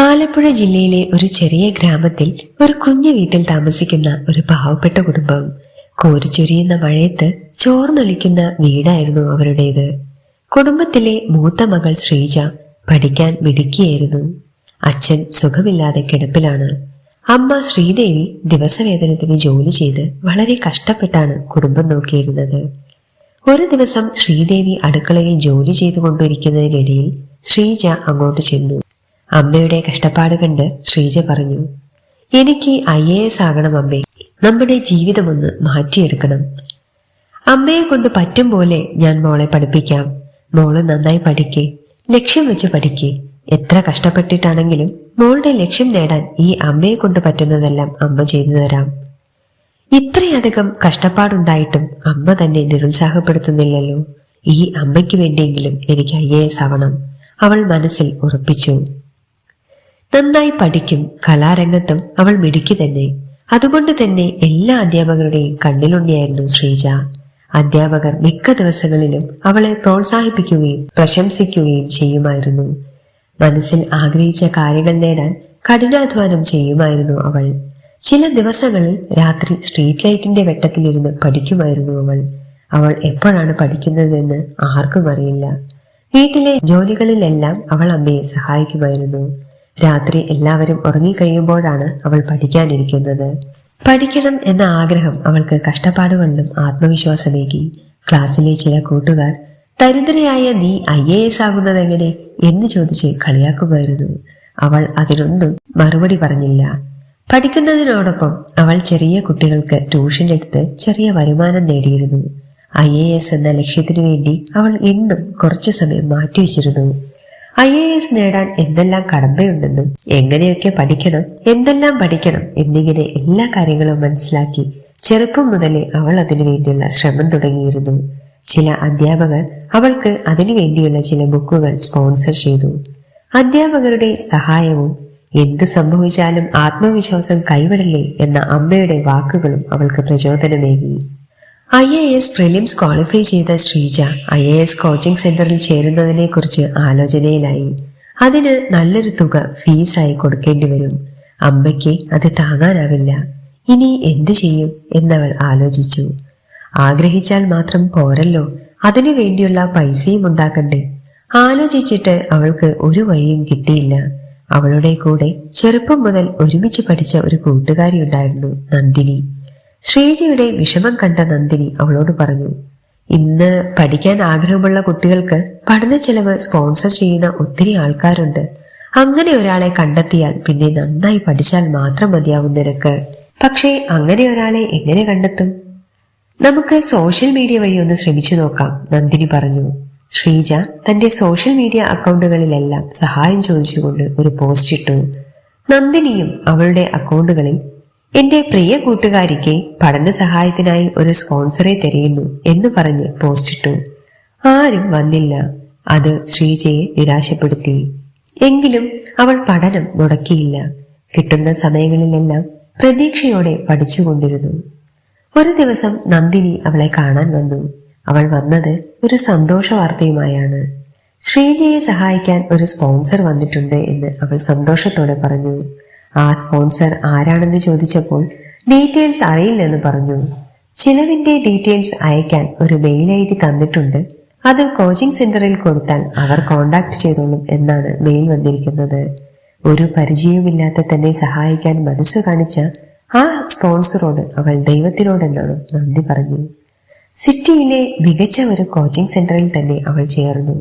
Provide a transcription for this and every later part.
ആലപ്പുഴ ജില്ലയിലെ ഒരു ചെറിയ ഗ്രാമത്തിൽ ഒരു കുഞ്ഞു വീട്ടിൽ താമസിക്കുന്ന ഒരു പാവപ്പെട്ട കുടുംബം. കോരിച്ചൊരിയുന്ന മഴയത്ത് ചോർന്നൊലിക്കുന്ന വീടായിരുന്നു അവരുടേത്. കുടുംബത്തിലെ മൂത്ത മകൾ ശ്രീജ പഠിക്കാൻ മിടുക്കിയായിരുന്നു. അച്ഛൻ സുഖമില്ലാതെ കിടപ്പിലാണ്. അമ്മ ശ്രീദേവി ദിവസവേതനത്തിന് ജോലി ചെയ്ത് വളരെ കഷ്ടപ്പെട്ടാണ് കുടുംബം നോക്കിയിരുന്നത്. ഒരു ദിവസം ശ്രീദേവി അടുക്കളയിൽ ജോലി ചെയ്തുകൊണ്ടിരിക്കുന്നതിനിടയിൽ ശ്രീജ അങ്ങോട്ട് ചെന്നു. അമ്മയുടെ കഷ്ടപ്പാട് കണ്ട് ശ്രീജ പറഞ്ഞു എനിക്ക് ഐ എ എസ് ആകണം അമ്മേ. നമ്മുടെ ജീവിതമൊന്ന് മാറ്റിയെടുക്കണം. അമ്മയെ കൊണ്ട് പറ്റും പോലെ ഞാൻ മോളെ പഠിപ്പിക്കാം. മോൾ നന്നായി പഠിക്കേ. ലക്ഷ്യം വെച്ച് പഠിക്കേ. എത്ര കഷ്ടപ്പെട്ടിട്ടാണെങ്കിലും മോളുടെ ലക്ഷ്യം നേടാൻ ഈ അമ്മയെ കൊണ്ട് പറ്റുന്നതെല്ലാം അമ്മ ചെയ്തു തരാം. ഇത്രയധികം കഷ്ടപ്പാടുണ്ടായിട്ടും അമ്മ തന്നെ നിരുത്സാഹപ്പെടുത്തുന്നില്ലല്ലോ. ഈ അമ്മയ്ക്ക് വേണ്ടിയെങ്കിലും എനിക്ക് ഐ എ എസ് ആവണം. അവൾ മനസ്സിൽ ഉറപ്പിച്ചു. നന്നായി പഠിക്കും കലാരംഗത്തും അവൾ മിടുക്കി തന്നെ. അതുകൊണ്ട് തന്നെ എല്ലാ അധ്യാപകരുടെയും കണ്ണിലുണ്ണിയായിരുന്നു ശ്രീജ. അധ്യാപകർ മിക്ക ദിവസങ്ങളിലും അവളെ പ്രോത്സാഹിപ്പിക്കുകയും പ്രശംസിക്കുകയും ചെയ്യുമായിരുന്നു. മനസ്സിൽ ആഗ്രഹിച്ച കാര്യങ്ങൾ നേടാൻ കഠിനാധ്വാനം ചെയ്യുമായിരുന്നു അവൾ. ചില ദിവസങ്ങളിൽ രാത്രി സ്ട്രീറ്റ് ലൈറ്റിന്റെ വെട്ടത്തിലിരുന്ന് പഠിക്കുമായിരുന്നു അവൾ. അവൾ എപ്പോഴാണ് പഠിക്കുന്നതെന്ന് ആർക്കും അറിയില്ല. വീട്ടിലെ ജോലികളിലെല്ലാം അവൾ അമ്മയെ സഹായിക്കുമായിരുന്നു. രാത്രി എല്ലാവരും ഉറങ്ങിക്കഴിയുമ്പോഴാണ് അവൾ പഠിക്കാനിരിക്കുന്നത്. പഠിക്കണം എന്ന ആഗ്രഹം അവൾക്ക് കഷ്ടപ്പാടുകളിലും ആത്മവിശ്വാസമേകി. ക്ലാസ്സിലെ ചില കൂട്ടുകാർ ദരിദ്രയായ നീ ഐ എ എസ് ആകുന്നതെങ്ങനെ? എന്ന് ചോദിച്ച് കളിയാക്കുമായിരുന്നു അവൾ അതിനൊന്നും മറുപടി പറഞ്ഞില്ല. പഠിക്കുന്നതിനോടൊപ്പം അവൾ ചെറിയ കുട്ടികൾക്ക് ട്യൂഷൻ എടുത്ത് ചെറിയ വരുമാനം നേടിയിരുന്നു. ഐ എന്ന ലക്ഷ്യത്തിനു വേണ്ടി അവൾ എന്നും കുറച്ചു സമയം മാറ്റിവെച്ചിരുന്നു. ഐ എ എസ് നേടാൻ എന്തെല്ലാം കടമ്പയുണ്ടെന്നും എങ്ങനെയൊക്കെ പഠിക്കണം എന്തെല്ലാം പഠിക്കണം എന്നിങ്ങനെ എല്ലാ കാര്യങ്ങളും മനസ്സിലാക്കി ചെറുപ്പം മുതലേ അവൾ അതിനു വേണ്ടിയുള്ള ശ്രമം തുടങ്ങിയിരുന്നു. ചില അധ്യാപകർ അവൾക്ക് അതിനു വേണ്ടിയുള്ള ചില ബുക്കുകൾ സ്പോൺസർ ചെയ്തു. അധ്യാപകരുടെ സഹായവും എന്ത് സംഭവിച്ചാലും ആത്മവിശ്വാസം കൈവിടല്ലേ എന്ന അമ്മയുടെ വാക്കുകളും അവൾക്ക് പ്രചോദനമേകി. I A S prelims qualify ചെയ്ത Sreeja I A S coaching സെന്ററിൽ ചേരുന്നതിനെ കുറിച്ച് ആലോചനയിലായി. അതിന് നല്ലൊരു തുക ഫീസായി കൊടുക്കേണ്ടി വരും. അമ്മയ്ക്ക് അത് താങ്ങാനാവില്ല. ഇനി എന്തു ചെയ്യും എന്നവൾ ആലോചിച്ചു. ആഗ്രഹിച്ചാൽ മാത്രം പോരല്ലോ. അതിനു വേണ്ടിയുള്ള പൈസയും ഉണ്ടാക്കണ്ടേ. ആലോചിച്ചിട്ട് അവൾക്ക് ഒരു വഴിയും കിട്ടിയില്ല. അവളുടെ കൂടെ ചെറുപ്പം മുതൽ ഒരുമിച്ച് പഠിച്ച ഒരു കൂട്ടുകാരി ഉണ്ടായിരുന്നു നന്ദിനി. ശ്രീജയുടെ വിഷമം കണ്ട നന്ദിനി അവളോട് പറഞ്ഞു ഇന്ന് പഠിക്കാൻ ആഗ്രഹമുള്ള കുട്ടികൾക്ക് പഠന ചെലവ് സ്പോൺസർ ചെയ്യുന്ന ഒത്തിരി ആൾക്കാരുണ്ട്. അങ്ങനെ ഒരാളെ കണ്ടെത്തിയാൽ പിന്നെ നന്നായി പഠിച്ചാൽ മാത്രം മതിയാവും നിനക്ക്. പക്ഷേ അങ്ങനെ ഒരാളെ എങ്ങനെ കണ്ടെത്തും? നമുക്ക് സോഷ്യൽ മീഡിയ വഴി ഒന്ന് ശ്രമിച്ചു നോക്കാം നന്ദിനി പറഞ്ഞു. ശ്രീജ തന്റെ സോഷ്യൽ മീഡിയ അക്കൗണ്ടുകളിലെല്ലാം സഹായം ചോദിച്ചുകൊണ്ട് ഒരു പോസ്റ്റ് ഇട്ടു. നന്ദിനിയും അവളുടെ അക്കൗണ്ടുകളിൽ എന്റെ പ്രിയ കൂട്ടുകാരിക്ക് പഠന സഹായത്തിനായി ഒരു സ്പോൺസറെ തിരയുന്നു എന്ന് പറഞ്ഞ് പോസ്റ്റിട്ടു. ആരും വന്നില്ല. അത് ശ്രീജയെ നിരാശപ്പെടുത്തി. എങ്കിലും അവൾ പഠനം മുടക്കിയില്ല. കിട്ടുന്ന സമയങ്ങളിലെല്ലാം പ്രതീക്ഷയോടെ പഠിച്ചുകൊണ്ടിരുന്നു. ഒരു ദിവസം നന്ദിനി അവളെ കാണാൻ വന്നു. അവൾ വന്നത് ഒരു സന്തോഷ വാർത്തയുമായാണ്. ശ്രീജയെ സഹായിക്കാൻ ഒരു സ്പോൺസർ വന്നിട്ടുണ്ട് എന്ന് അവൾ സന്തോഷത്തോടെ പറഞ്ഞു. ആ സ്പോൺസർ ആരാണെന്ന് ചോദിച്ചപ്പോൾ ഡീറ്റെയിൽസ് അറിയില്ലെന്ന് പറഞ്ഞു. ചിലവിന്റെ ഡീറ്റെയിൽസ് അയക്കാൻ ഒരു മെയിൽ ഐ ഡി തന്നിട്ടുണ്ട്. അത് കോച്ചിംഗ് സെന്ററിൽ കൊടുത്താൽ അവർ കോണ്ടാക്ട് ചെയ്തോളും എന്നാണ് മെയിൽ വന്നിരിക്കുന്നത്. ഒരു പരിചയവുമില്ലാത്ത തന്നെ സഹായിക്കാൻ മനസ്സ് കാണിച്ച ആ സ്പോൺസറോട് അവൾ ദൈവത്തിനോടെന്നാണ് നന്ദി പറഞ്ഞു. സിറ്റിയിലെ മികച്ച ഒരു കോച്ചിംഗ് സെന്ററിൽ തന്നെ അവൾ ചേർന്നു.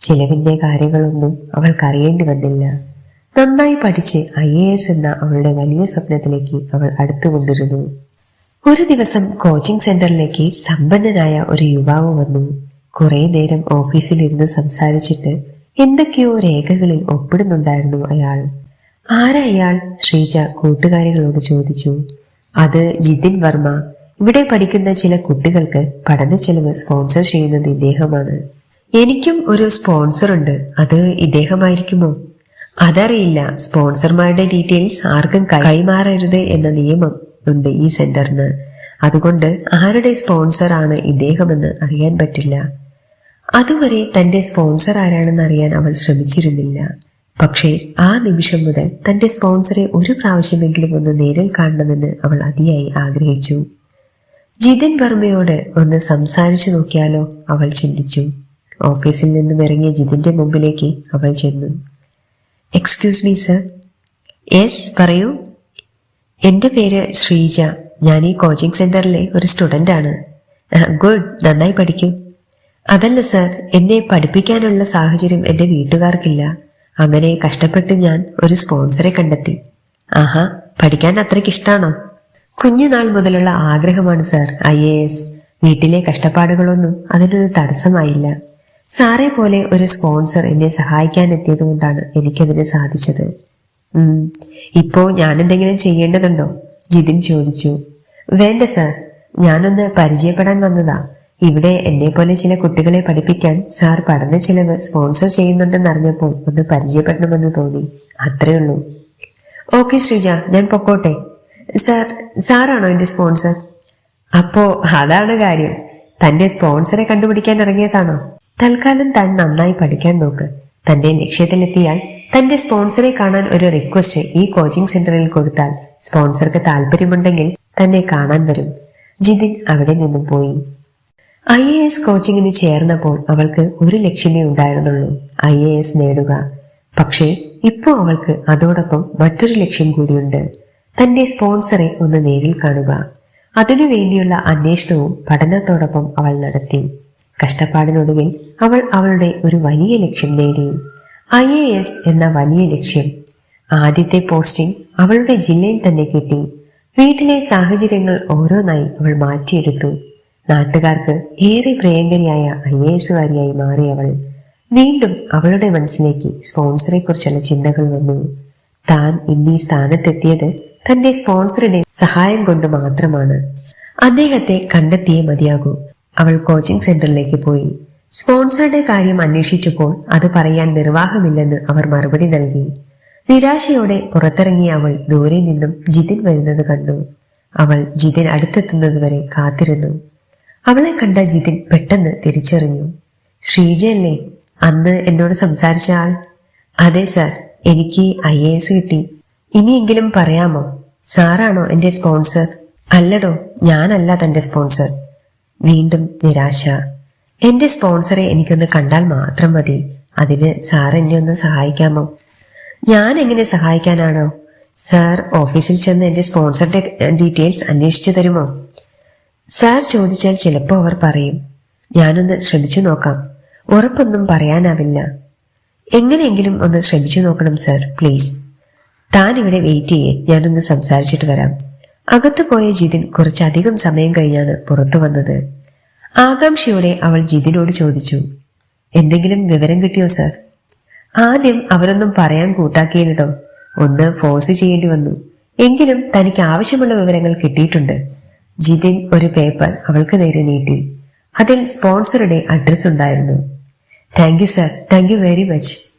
ചിലവിന്റെ കാര്യങ്ങളൊന്നും അവൾക്ക് അറിയേണ്ടി വന്നില്ല. നന്നായി പഠിച്ച് ഐ എ എസ് എന്ന അവളുടെ വലിയ സ്വപ്നത്തിലേക്ക് അവൾ അടുത്തുകൊണ്ടിരുന്നു. ഒരു ദിവസം കോച്ചിംഗ് സെന്ററിലേക്ക് സമ്പന്നനായ ഒരു യുവാവ് വന്നു. കുറെ നേരം ഓഫീസിൽ ഓഫീസിലിരുന്ന് സംസാരിച്ചിട്ട് എന്തൊക്കെയോ രേഖകളിൽ ഒപ്പിടുന്നുണ്ടായിരുന്നു അയാൾ. ആരാ അയാൾ ശ്രീജ കൂട്ടുകാരികളോട് ചോദിച്ചു. അത് ജിതിൻ വർമ്മ. ഇവിടെ പഠിക്കുന്ന ചില കുട്ടികൾക്ക് പഠന ചെലവ് സ്പോൺസർ ചെയ്യുന്നത് ഇദ്ദേഹമാണ്. എനിക്കും ഒരു സ്പോൺസർ ഉണ്ട് അത് ഇദ്ദേഹമായിരിക്കുമോ? അതറിയില്ല. സ്പോൺസർമാരുടെ ഡീറ്റെയിൽസ് ആർക്കും കൈമാറരുത് എന്ന നിയമം ഉണ്ട് ഈ സെന്ററിന്. അതുകൊണ്ട് ആരുടെ സ്പോൺസർ ആണ് ഇദ്ദേഹമെന്ന് അറിയാൻ പറ്റില്ല. അതുവരെ തന്റെ സ്പോൺസർ ആരാണെന്ന് അറിയാൻ അവൾ ശ്രമിച്ചിരുന്നില്ല. പക്ഷേ ആ നിമിഷം മുതൽ തന്റെ സ്പോൺസറെ ഒരു പ്രാവശ്യമെങ്കിലും ഒന്ന് നേരിൽ കാണണമെന്ന് അവൾ അതിയായി ആഗ്രഹിച്ചു. ജിതിൻ വർമ്മയോട് ഒന്ന് സംസാരിച്ചു നോക്കിയാലോ അവൾ ചിന്തിച്ചു. ഓഫീസിൽ നിന്നും ഇറങ്ങിയ ജിതിന്റെ മുമ്പിലേക്ക് അവൾ ചെന്നു. എക്സ്ക്യൂസ് മീ സർ യെസ് പറയൂ. എന്റെ പേര് ശ്രീജ. ഞാൻ ഈ കോച്ചിങ് സെന്ററിലെ ഒരു സ്റ്റുഡന്റ് ആണ്. ഗുഡ് നന്നായി പഠിക്കൂ. അതല്ല സർ എന്നെ പഠിപ്പിക്കാനുള്ള സാഹചര്യം എന്റെ വീട്ടുകാർക്കില്ല. അങ്ങനെ കഷ്ടപ്പെട്ട് ഞാൻ ഒരു സ്പോൺസറെ കണ്ടെത്തി. ആഹാ പഠിക്കാൻ അത്രയ്ക്ക് ഇഷ്ടാണോ? കുഞ്ഞുനാൾ മുതലുള്ള ആഗ്രഹമാണ് സർ ഐ വീട്ടിലെ കഷ്ടപ്പാടുകളൊന്നും അതിനൊരു തടസ്സമായില്ല. സാറെ പോലെ ഒരു സ്പോൺസർ എന്നെ സഹായിക്കാൻ എത്തിയത് കൊണ്ടാണ് എനിക്കതിന് സാധിച്ചത്. ഇപ്പോ ഞാൻ എന്തെങ്കിലും ചെയ്യേണ്ടതുണ്ടോ? ജിതിൻ ചോദിച്ചു. വേണ്ട സർ. ഞാനൊന്ന് പരിചയപ്പെടാൻ വന്നതാ. ഇവിടെ എന്നെ പോലെ ചില കുട്ടികളെ പഠിപ്പിക്കാൻ സാർ പഠന ചിലവ് സ്പോൺസർ ചെയ്യുന്നുണ്ടെന്ന് അറിഞ്ഞപ്പോൾ ഒന്ന് പരിചയപ്പെടണമെന്ന് തോന്നി. അത്രേ ഉള്ളൂ. ഓക്കെ ശ്രീജ. ഞാൻ പൊക്കോട്ടെ. സാർ സാറാണോ എന്റെ സ്പോൺസർ? അപ്പോ അതാണ് കാര്യം. തന്റെ സ്പോൺസറെ കണ്ടുപിടിക്കാൻ ഇറങ്ങിയതാണോ? തൽക്കാലം താൻ നന്നായി പഠിക്കാൻ നോക്ക്. തന്റെ ലക്ഷ്യത്തിലെത്തിയാൽ തന്റെ സ്പോൺസറെ കാണാൻ ഒരു റിക്വസ്റ്റ് ഈ കോച്ചിങ് സെന്ററിൽ കൊടുത്താൽ സ്പോൺസർക്ക് താല്പര്യമുണ്ടെങ്കിൽ തന്നെ കാണാൻ വരും. ജിതിൻ അവിടെ നിന്നും പോയി. ഐ എ എസ് കോച്ചിങ്ങിന് ചേർന്നപ്പോൾ അവൾക്ക് ഒരു ലക്ഷ്യമേ ഉണ്ടായിരുന്നുള്ളൂ. ഐ എ എസ് നേടുക. പക്ഷേ ഇപ്പോൾ അവൾക്ക് അതോടൊപ്പം മറ്റൊരു ലക്ഷ്യം കൂടിയുണ്ട്. തന്റെ സ്പോൺസറെ ഒന്ന് നേരിൽ കാണുക. അതിനുവേണ്ടിയുള്ള അന്വേഷണവും പഠനത്തോടൊപ്പം അവൾ നടത്തി. കഷ്ടപ്പാടിനൊടുവിൽ അവൾ അവളുടെ ഒരു വലിയ ലക്ഷ്യം നേടി. ഐ എ എസ് എന്ന വലിയ ലക്ഷ്യം. ആദ്യത്തെ പോസ്റ്റിംഗ് അവളുടെ ജില്ലയിൽ തന്നെ കിട്ടി. വീട്ടിലെ സാഹചര്യങ്ങൾ ഓരോന്നായി അവൾ മാറ്റിയെടുത്തു. നാട്ടുകാർക്ക് ഏറെ പ്രിയങ്കരിയായ ഐ എ എസുകാരിയായി മാറിയവൾ വീണ്ടും അവളുടെ മനസ്സിലേക്ക് സ്പോൺസറെ കുറിച്ചുള്ള ചിന്തകൾ വന്നു. താൻ ഇന്നീ സ്ഥാനത്തെത്തിയത് തന്റെ സ്പോൺസറുടെ സഹായം കൊണ്ട് മാത്രമാണ്. അദ്ദേഹത്തെ കണ്ടെത്തിയേ മതിയാകൂ. അവൾ കോച്ചിംഗ് സെന്ററിലേക്ക് പോയി. സ്പോൺസറുടെ കാര്യം അന്വേഷിച്ചപ്പോൾ അത് പറയാൻ നിർവാഹമില്ലെന്ന് അവർ മറുപടി നൽകി. നിരാശയോടെ പുറത്തിറങ്ങിയ അവൾ ദൂരെ നിന്നും ജിതിൻ വരുന്നത് കണ്ടു. അവൾ ജിതിൻ അടുത്തെത്തുന്നതുവരെ കാത്തിരുന്നു. അവളെ കണ്ട ജിതിൻ പെട്ടെന്ന് തിരിച്ചറിഞ്ഞു. ശ്രീജയല്ലേ അന്ന് എന്നോട് സംസാരിച്ച ആൾ? അതെ സാർ എനിക്ക് ഐ എ എസ് കിട്ടി. ഇനിയെങ്കിലും പറയാമോ? സാറാണോ എന്റെ സ്പോൺസർ? അല്ലടോ ഞാനല്ല തന്റെ സ്പോൺസർ. വീണ്ടും നിരാശ. എന്റെ സ്പോൺസറെ എനിക്കൊന്ന് കണ്ടാൽ മാത്രം മതി. അതിന് സാർ എന്നെ ഒന്ന് സഹായിക്കാമോ? ഞാൻ എങ്ങനെ സഹായിക്കാനാണോ? സാർ ഓഫീസിൽ ചെന്ന് എന്റെ സ്പോൺസറുടെ ഡീറ്റെയിൽസ് അന്വേഷിച്ചു തരുമോ? സാർ ചോദിച്ചാൽ ചിലപ്പോൾ അവർ പറയും. ഞാനൊന്ന് ശ്രമിച്ചു നോക്കാം. ഉറപ്പൊന്നും പറയാനാവില്ല. എങ്ങനെയെങ്കിലും ഒന്ന് ശ്രമിച്ചു നോക്കണം സാർ പ്ലീസ്. താൻ ഇവിടെ വെയിറ്റ് ചെയ്യേ. ഞാനൊന്ന് സംസാരിച്ചിട്ട് വരാം. അകത്ത് പോയ ജിതിൻ കുറച്ചധികം സമയം കഴിഞ്ഞാണ് പുറത്തു വന്നത്. ആകാംക്ഷയോടെ അവൾ ജിതിനോട് ചോദിച്ചു എന്തെങ്കിലും വിവരം കിട്ടിയോ സർ? ആദ്യം അവരൊന്നും പറയാൻ കൂട്ടാക്കിയില്ലോ ഒന്ന് ഫോഴ്സ് ചെയ്യേണ്ടി വന്നു. എങ്കിലും തനിക്ക് ആവശ്യമുള്ള വിവരങ്ങൾ കിട്ടിയിട്ടുണ്ട്. ജിതിൻ ഒരു പേപ്പർ അവൾക്ക് നേരെ നീട്ടി. അതിൽ സ്പോൺസറുടെ അഡ്രസ് ഉണ്ടായിരുന്നു. Thank you sir. Thank you very much.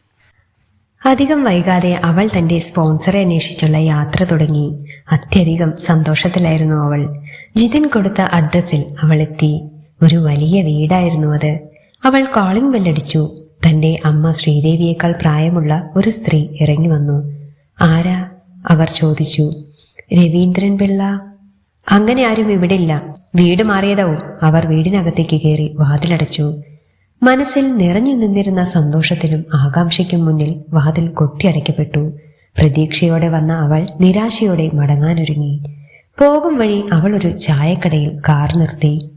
അധികം വൈകാതെ അവൾ തന്റെ സ്പോൺസറെ അന്വേഷിച്ചുള്ള യാത്ര തുടങ്ങി. അത്യധികം സന്തോഷത്തിലായിരുന്നു അവൾ. ജിതിൻ കൊടുത്ത അഡ്രസ്സിൽ അവൾ എത്തി ഒരു വലിയ വീടായിരുന്നു അത്. അവൾ കോളിംഗ് ബെല്ലടിച്ചു തന്റെ അമ്മ ശ്രീദേവിയേക്കാൾ പ്രായമുള്ള ഒരു സ്ത്രീ ഇറങ്ങി വന്നു. ആരാ? അവർ ചോദിച്ചു. രവീന്ദ്രൻ പിള്ള. അങ്ങനെ ആരും ഇവിടെ ഇല്ല വീട് മാറിയതാവും. അവർ വീടിനകത്തേക്ക് കയറി വാതിലടച്ചു. മനസ്സിൽ നിറഞ്ഞു നിന്നിരുന്ന സന്തോഷത്തിനും ആകാംക്ഷയ്ക്കും മുന്നിൽ വാതിൽ കൊട്ടിയടയ്ക്കപ്പെട്ടു. പ്രതീക്ഷയോടെ വന്ന അവൾ നിരാശയോടെ മടങ്ങാനൊരുങ്ങി. പോകും വഴി അവൾ ഒരു ചായക്കടയിൽ കാർ നിർത്തി.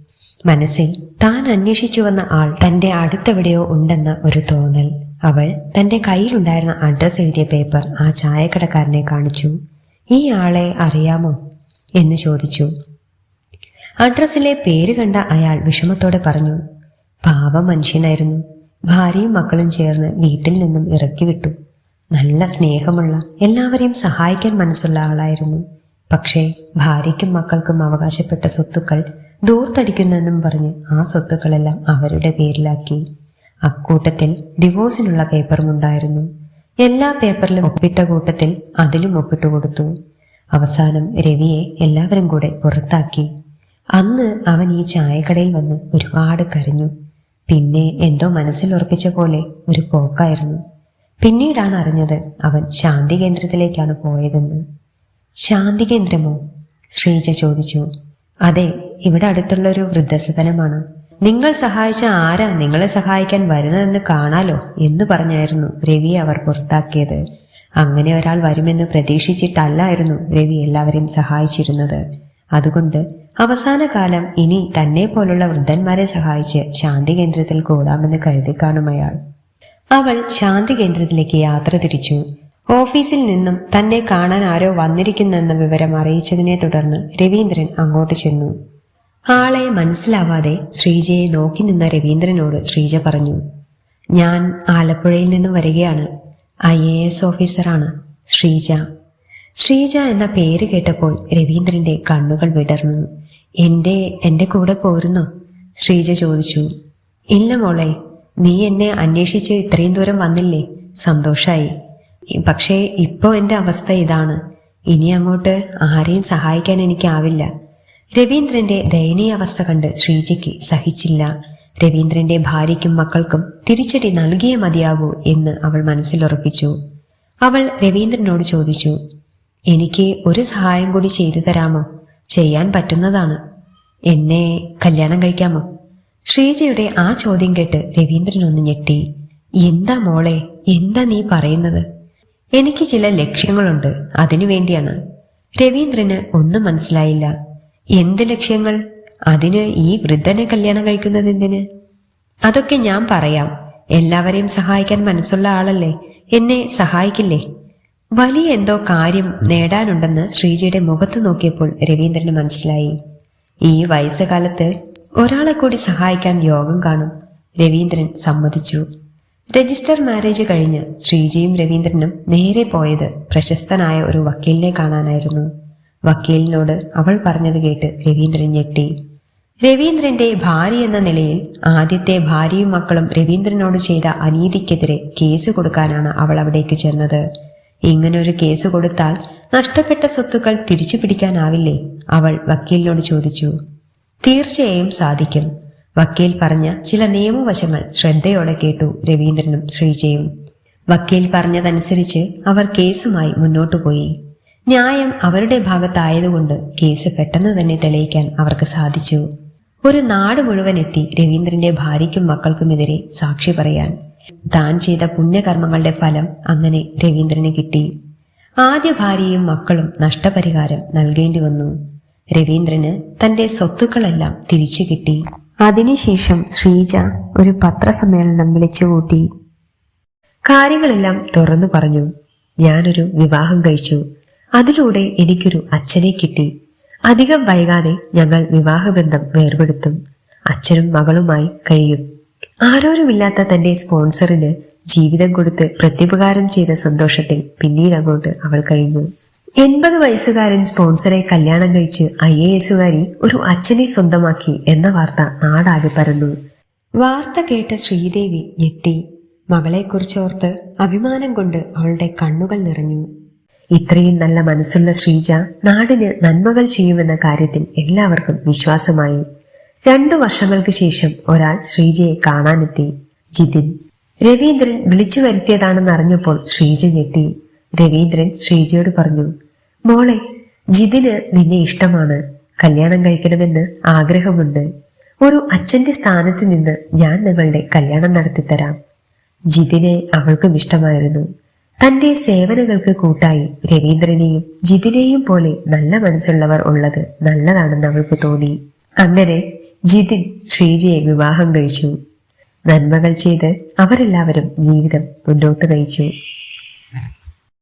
മനസ്സിൽ താൻ അന്വേഷിച്ചു വന്ന ആൾ തന്റെ അടുത്തെവിടെയോ ഉണ്ടെന്ന ഒരു തോന്നൽ. അവൾ തന്റെ കയ്യിലുണ്ടായിരുന്ന അഡ്രസ് എഴുതിയ പേപ്പർ ആ ചായക്കടക്കാരനെ കാണിച്ചു. ഈ ആളെ അറിയാമോ? എന്ന് ചോദിച്ചു. അഡ്രസ്സിലെ പേര് കണ്ട അയാൾ വിഷമത്തോടെ പറഞ്ഞു പാവ മനുഷ്യനായിരുന്നു ഭാര്യയും മക്കളും ചേർന്ന് വീട്ടിൽ നിന്നും ഇറക്കി വിട്ടു. നല്ല സ്നേഹമുള്ള എല്ലാവരെയും സഹായിക്കാൻ മനസ്സുള്ള ആളായിരുന്നു. പക്ഷേ ഭാര്യയ്ക്കും മക്കൾക്കും അവകാശപ്പെട്ട സ്വത്തുക്കൾ ദൂർത്തടിക്കുന്നെന്നും പറഞ്ഞ് ആ സ്വത്തുക്കളെല്ലാം അവരുടെ പേരിലാക്കി. അക്കൂട്ടത്തിൽ ഡിവോഴ്സിനുള്ള പേപ്പറും ഉണ്ടായിരുന്നു എല്ലാ പേപ്പറിലും ഒപ്പിട്ട കൂട്ടത്തിൽ അതിലും ഒപ്പിട്ടു കൊടുത്തു. അവസാനം രവിയെ എല്ലാവരും കൂടെ പുറത്താക്കി. അന്ന് അവൻ ഈ ചായക്കടയിൽ വന്ന് ഒരുപാട് കരഞ്ഞു. പിന്നെ എന്തോ മനസ്സിൽ ഉറപ്പിച്ച പോലെ ഒരു പോക്കായിരുന്നു. പിന്നീടാണ് അറിഞ്ഞത് അവൻ ശാന്തി കേന്ദ്രത്തിലേക്കാണ് പോയതെന്ന്. ശാന്തി കേന്ദ്രമോ? ശ്രീജ ചോദിച്ചു. അതെ ഇവിടെ അടുത്തുള്ള ഒരു വൃദ്ധസദനമാണ്. നിങ്ങൾ സഹായിച്ച ആരാ നിങ്ങളെ സഹായിക്കാൻ വരുന്നതെന്ന് കാണാലോ എന്ന് പറഞ്ഞായിരുന്നു രവി അവർ പുറത്താക്കിയത്. അങ്ങനെ ഒരാൾ വരുമെന്ന് പ്രതീക്ഷിച്ചിട്ടല്ലായിരുന്നു രവി എല്ലാവരെയും സഹായിച്ചിരുന്നത്. അതുകൊണ്ട് അവസാന കാലം ഇനി തന്നെ പോലുള്ള വൃദ്ധന്മാരെ സഹായിച്ച് ശാന്തി കേന്ദ്രത്തിൽ കൂടാമെന്ന് കരുതി കാണും അയാൾ. അവൾ ശാന്തി കേന്ദ്രത്തിലേക്ക് യാത്ര തിരിച്ചു. ഓഫീസിൽ നിന്നും തന്നെ കാണാൻ ആരോ വന്നിരിക്കുന്നെന്ന വിവരം അറിയിച്ചതിനെ തുടർന്ന് രവീന്ദ്രൻ അങ്ങോട്ട് ചെന്നു. ആളെ മനസ്സിലാവാതെ ശ്രീജയെ നോക്കി നിന്ന രവീന്ദ്രനോട് ശ്രീജ പറഞ്ഞു ഞാൻ ആലപ്പുഴയിൽ നിന്നും വരികയാണ്. ഐ എ എസ് ഓഫീസറാണ് ശ്രീജ. ശ്രീജ എന്ന പേര് കേട്ടപ്പോൾ രവീന്ദ്രന്റെ കണ്ണുകൾ വിടർന്നു. എന്റെ എന്റെ കൂടെ പോരുന്നോ? ശ്രീജ ചോദിച്ചു. ഇല്ല മോളെ നീ എന്നെ അന്വേഷിച്ച് ഇത്രയും ദൂരം വന്നില്ലേ? സന്തോഷായി. പക്ഷേ ഇപ്പോ എന്റെ അവസ്ഥ ഇതാണ്. ഇനി അങ്ങോട്ട് ആരെയും സഹായിക്കാൻ എനിക്കാവില്ല. രവീന്ദ്രന്റെ ദയനീയ അവസ്ഥ കണ്ട് ശ്രീജയ്ക്ക് സഹിച്ചില്ല. രവീന്ദ്രന്റെ ഭാര്യയ്ക്കും മക്കൾക്കും തിരിച്ചടി നൽകിയേ മതിയാകൂ എന്ന് അവൾ മനസ്സിലുറപ്പിച്ചു. അവൾ രവീന്ദ്രനോട് ചോദിച്ചു. എനിക്ക് ഒരു സഹായം കൂടി ചെയ്തു തരാമോ? ചെയ്യാൻ പറ്റുന്നതാണ്. എന്നെ കല്യാണം കഴിക്കാമോ? ശ്രീജയുടെ ആ ചോദ്യം കേട്ട് രവീന്ദ്രൻ ഒന്ന് ഞെട്ടി. എന്താ മോളെ എന്താ നീ പറയുന്നത്? എനിക്ക് ചില ലക്ഷ്യങ്ങളുണ്ട് അതിനു വേണ്ടിയാണ്. രവീന്ദ്രന് ഒന്നും മനസ്സിലായില്ല. എന്ത് ലക്ഷ്യങ്ങൾ? അതിന് ഈ വൃദ്ധനെ കല്യാണം കഴിക്കുന്നത് എന്തിന്? അതൊക്കെ ഞാൻ പറയാം. എല്ലാവരെയും സഹായിക്കാൻ മനസ്സുള്ള ആളല്ലേ? എന്നെ സഹായിക്കില്ലേ? വലിയ എന്തോ കാര്യം നേടാനുണ്ടെന്ന് ശ്രീജിയുടെ മുഖത്ത് നോക്കിയപ്പോൾ രവീന്ദ്രന് മനസ്സിലായി. ഈ വയസ്സുകാലത്ത് ഒരാളെ കൂടി സഹായിക്കാൻ യോഗം കാണും രവീന്ദ്രൻ സമ്മതിച്ചു. രജിസ്റ്റർ മാരേജ് കഴിഞ്ഞ് ശ്രീജിയും രവീന്ദ്രനും നേരെ പോയത് പ്രശസ്തനായ ഒരു വക്കീലിനെ കാണാനായിരുന്നു. വക്കീലിനോട് അവൾ പറഞ്ഞത് കേട്ട് രവീന്ദ്രൻ ഞെട്ടി. രവീന്ദ്രന്റെ ഭാര്യ എന്ന നിലയിൽ ആദ്യത്തെ ഭാര്യയും മക്കളും രവീന്ദ്രനോട് ചെയ്ത അനീതിക്കെതിരെ കേസ് കൊടുക്കാനാണ് അവൾ അവിടേക്ക് ചെന്നത്. ഇങ്ങനൊരു കേസ് കൊടുത്താൽ നഷ്ടപ്പെട്ട സ്വത്തുക്കൾ തിരിച്ചു പിടിക്കാനാവില്ലേ? അവൾ വക്കീലിനോട് ചോദിച്ചു. തീർച്ചയായും സാധിക്കും. വക്കീൽ പറഞ്ഞ ചില നിയമവശങ്ങൾ ശ്രദ്ധയോടെ കേട്ടു രവീന്ദ്രനും ശ്രീജയും. വക്കീൽ പറഞ്ഞതനുസരിച്ച് അവർ കേസുമായി മുന്നോട്ടു പോയി. ന്യായം അവരുടെ ഭാഗത്തായതുകൊണ്ട് കേസ് പെട്ടെന്ന് തന്നെ തെളിയിക്കാൻ അവർക്ക് സാധിച്ചു. ഒരു നാട് മുഴുവൻ എത്തി രവീന്ദ്രന്റെ ഭാര്യയ്ക്കും മക്കൾക്കുമെതിരെ സാക്ഷി പറയാൻ. താൻ ചെയ്ത പുണ്യകർമ്മങ്ങളുടെ ഫലം അങ്ങനെ രവീന്ദ്രന് കിട്ടി. ആദ്യ ഭാര്യയും മക്കളും നഷ്ടപരിഹാരം നൽകേണ്ടി വന്നു. രവീന്ദ്രന് തന്റെ സ്വത്തുക്കളെല്ലാം തിരിച്ചു കിട്ടി. അതിനുശേഷം ശ്രീജ ഒരു പത്രസമ്മേളനം വിളിച്ചു കൂട്ടി കാര്യങ്ങളെല്ലാം തുറന്നു പറഞ്ഞു. ഞാനൊരു വിവാഹം കഴിച്ചു. അതിലൂടെ എനിക്കൊരു അച്ഛനെ കിട്ടി. അധികം വൈകാതെ ഞങ്ങൾ വിവാഹബന്ധം വേർപെടുത്തും. അച്ഛനും മകളുമായി കഴിയും. ആരോരുമില്ലാത്ത തന്റെ സ്പോൺസറിന് ജീവിതം കൊടുത്ത് പ്രത്യുപകാരം ചെയ്ത സന്തോഷത്തിൽ പിന്നീട് അങ്ങോട്ട് അവൾ കഴിഞ്ഞു. എൺപത് വയസ്സുകാരൻ സ്പോൺസറെ കല്യാണം കഴിച്ച് ഐ എ എസുകാരി ഒരു അച്ഛനെ സ്വന്തമാക്കി എന്ന വാർത്ത നാടാകെ പരന്നു. വാർത്ത കേട്ട ശ്രീദേവി ഞെട്ടി. മകളെക്കുറിച്ചോർത്ത് അഭിമാനം കൊണ്ട് അവളുടെ കണ്ണുകൾ നിറഞ്ഞു. ഇത്രയും നല്ല മനസ്സുള്ള ശ്രീജ നാടിന് നന്മകൾ ചെയ്യുമെന്ന കാര്യത്തിൽ എല്ലാവർക്കും വിശ്വാസമായി. രണ്ടു വർഷങ്ങൾക്ക് ശേഷം ഒരാൾ ശ്രീജയെ കാണാനെത്തി. ജിതിൻ രവീന്ദ്രൻ വിളിച്ചു വരുത്തിയതാണെന്ന് അറിഞ്ഞപ്പോൾ ശ്രീജ ഞെട്ടി. രവീന്ദ്രൻ ശ്രീജയോട് പറഞ്ഞു മോളെ ജിതിന് നിന്നെ ഇഷ്ടമാണ്. കല്യാണം കഴിക്കണമെന്ന് ആഗ്രഹമുണ്ട്. ഒരു അച്ഛന്റെ സ്ഥാനത്ത് നിന്ന് ഞാൻ നിങ്ങളുടെ കല്യാണം നടത്തിത്തരാം. ജിതിനെ അവൾക്കും ഇഷ്ടമായിരുന്നു. തന്റെ സേവനങ്ങൾക്ക് കൂട്ടായി രവീന്ദ്രനെയും ജിതിനെയും പോലെ നല്ല മനസ്സുള്ളവർ ഉള്ളത് നല്ലതാണെന്ന് അവൾക്ക് തോന്നി. അങ്ങനെ ജിതിൻ ശ്രീജയെ വിവാഹം കഴിച്ചു. നന്മകൾ ചെയ്ത് അവരെല്ലാവരും ജീവിതം മുന്നോട്ട് നയിച്ചു.